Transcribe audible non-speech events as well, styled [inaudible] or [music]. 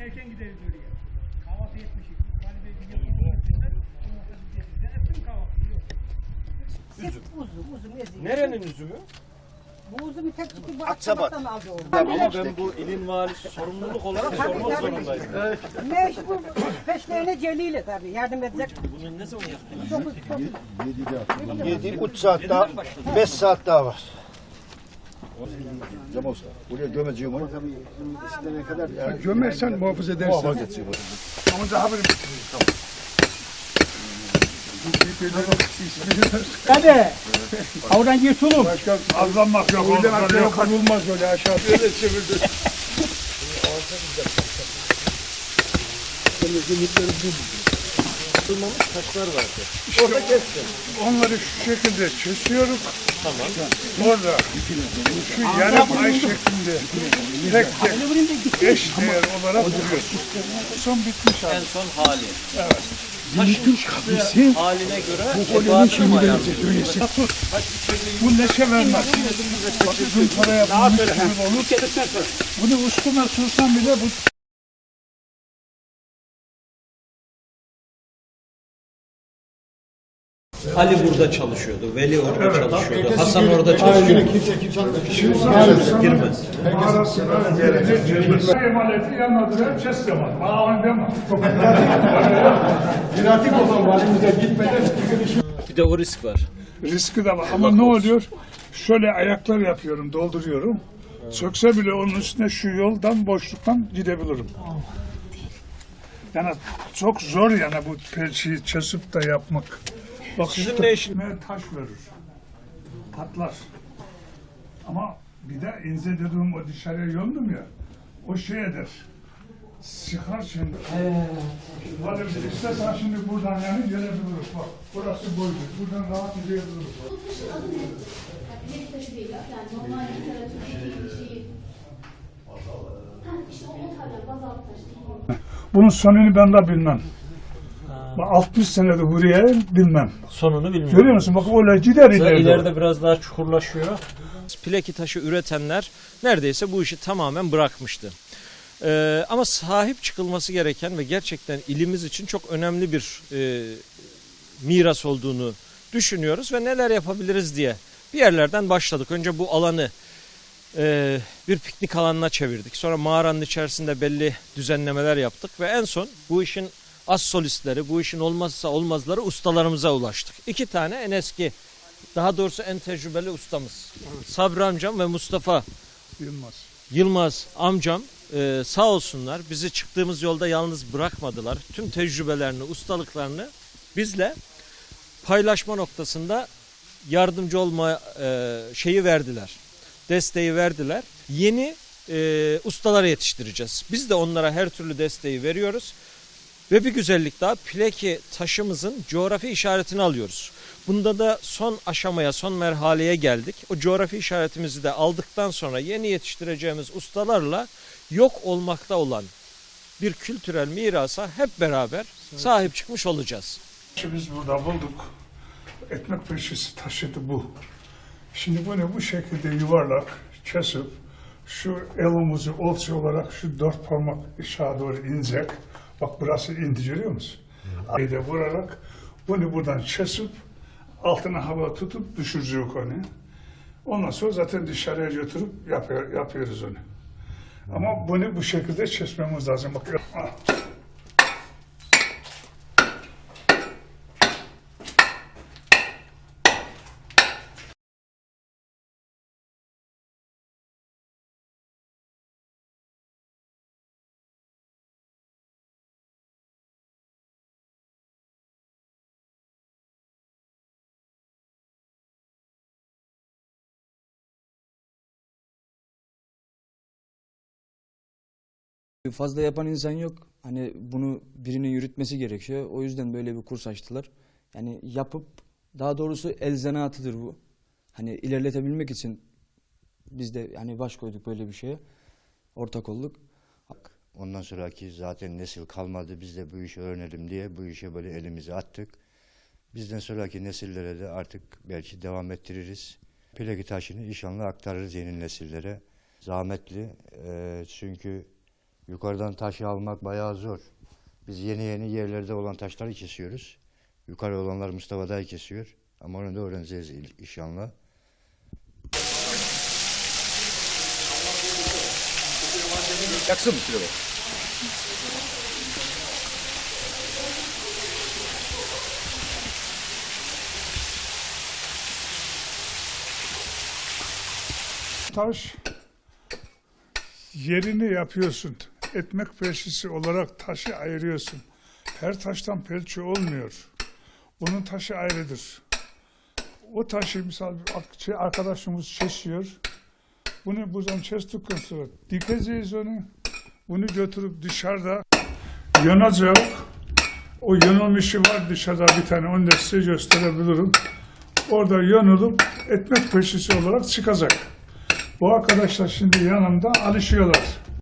erken gideriz oraya. Kahvaltı etmişiz. Ali Bey bir yapalım. Ondan sonra biz geliriz. Sen ettin mi kahvaltıyı? Yok. Hep uzun uzun eziyim. Nerenin üzümü? Bu uzun tek tutup bu Akçabat. Akçabat'tan aldı oğlum. Ama ben bu ilin valisi sorumluluk olarak sormak zorundayım. Mecbur peşlerine Celil'e tabii yardım edecek. Bunu ne zaman yaptın? Dokuz, dokuz. 7 3 saat daha 5 saat daha var. Cem olsa. Buraya gömeceğim onu. İstediğine kadar yani Gömersen muhafaza edersin. Muhafaza edeceğim. Ama daha böyle Hadi. Oradan yırtılın. Başka azlanmak yok. O yüzden aşağıya konulmaz öyle aşağı. Öyle çevirdi. [laughs] Kırılmamış taşlar vardı. Orada kestim. Onları şu şekilde kesiyoruz. Tamam. Orada şu yarım ay şeklinde tek tek eş değer olarak duruyor. Son bitmiş En abi. son hali. Evet. Taşın çıktığı haline göre ebatı mı ayarlıyor? Bu leşe vermez. Bak uzun para yapılmış gibi olur. Bunu üstüne sürsen bile bu Ali burada çalışıyordu, Veli orada çalışıyordu, Hasan orada çalışıyordu. Girmez. arasına gelecek. Emaneti yanına duran kes zaman. Bağlan deme. [laughs] Piratik o zaman valimize gitmeden Bir de o risk var. Riski de var ama ne oluyor? Şöyle ayaklar yapıyorum, dolduruyorum. Sökse bile onun üstüne şu yoldan, boşluktan gidebilirim. Yani çok zor yani bu perçiyi kesip de yapmak. Bak Sizin ne işin- taş verir. Patlar. Ama bir de ince dediğim o dışarıya yondum ya. O şey eder. Sıkar şimdi. Böyle bir istesen şimdi buradan yani gelebiliriz. Bak burası boydu. Buradan rahat yürüyebiliriz. Bu taşın adı nedir? Yani taşı değil, yani normal literatürdeki bir şeyi. Ha, işte o otelden bazalt taş değil. Bunun sonunu ben de bilmem. Bak 60 senedir buraya bilmem. Sonunu bilmiyorum. Görüyor musun? Bak öyle gider ileride. İleride biraz daha çukurlaşıyor. Plaki taşı üretenler neredeyse bu işi tamamen bırakmıştı. Ee, ama sahip çıkılması gereken ve gerçekten ilimiz için çok önemli bir e, miras olduğunu düşünüyoruz ve neler yapabiliriz diye bir yerlerden başladık. Önce bu alanı e, bir piknik alanına çevirdik. Sonra mağaranın içerisinde belli düzenlemeler yaptık ve en son bu işin az solistleri, bu işin olmazsa olmazları ustalarımıza ulaştık. İki tane en eski, daha doğrusu en tecrübeli ustamız. Sabri amcam ve Mustafa Yılmaz. Yılmaz amcam e, sağ olsunlar bizi çıktığımız yolda yalnız bırakmadılar. Tüm tecrübelerini, ustalıklarını bizle paylaşma noktasında yardımcı olma e, şeyi verdiler. Desteği verdiler. Yeni e, ustalara yetiştireceğiz. Biz de onlara her türlü desteği veriyoruz. Ve bir güzellik daha pleki taşımızın coğrafi işaretini alıyoruz. Bunda da son aşamaya, son merhaleye geldik. O coğrafi işaretimizi de aldıktan sonra yeni yetiştireceğimiz ustalarla yok olmakta olan bir kültürel mirasa hep beraber sahip çıkmış olacağız. Şimdi Biz burada bulduk. Ekmek peşisi taşıdı bu. Şimdi bunu bu şekilde yuvarlak kesip şu elimizi ölçü olarak şu dört parmak aşağı doğru inecek. Bak burası indi görüyor musun? Ayı da vurarak bunu buradan kesip altına hava tutup düşürecek onu. Ondan sonra zaten dışarıya götürüp yapıyor, yapıyoruz onu. Ama bunu bu şekilde kesmemiz lazım. Bak, Fazla yapan insan yok. Hani bunu birinin yürütmesi gerekiyor. O yüzden böyle bir kurs açtılar. Yani yapıp daha doğrusu el zanaatıdır bu. Hani ilerletebilmek için biz de hani baş koyduk böyle bir şeye. Ortak olduk. Ondan sonraki zaten nesil kalmadı. Biz de bu işi öğrenelim diye bu işe böyle elimizi attık. Bizden sonraki nesillere de artık belki devam ettiririz. Plaki taşını inşallah aktarırız yeni nesillere. Zahmetli eee, çünkü Yukarıdan taşı almak bayağı zor. Biz yeni yeni yerlerde olan taşları kesiyoruz. Yukarı olanlar Mustafa Dayı kesiyor. Ama onu da öğreneceğiz inşallah. Yaksın mı kilo? Taş yerini yapıyorsun. Ekmek pelçisi olarak taşı ayırıyorsun. Her taştan pelçi olmuyor. Bunun taşı ayrıdır. O taşı misal şey arkadaşımız kesiyor. Bunu buradan kestikten sonra dikeceğiz onu. Bunu götürüp dışarıda yanacak. O yanılmışı var dışarıda bir tane. Onu da size gösterebilirim. Orada yanılıp ekmek peşisi olarak çıkacak. Bu arkadaşlar şimdi yanımda alışıyorlar.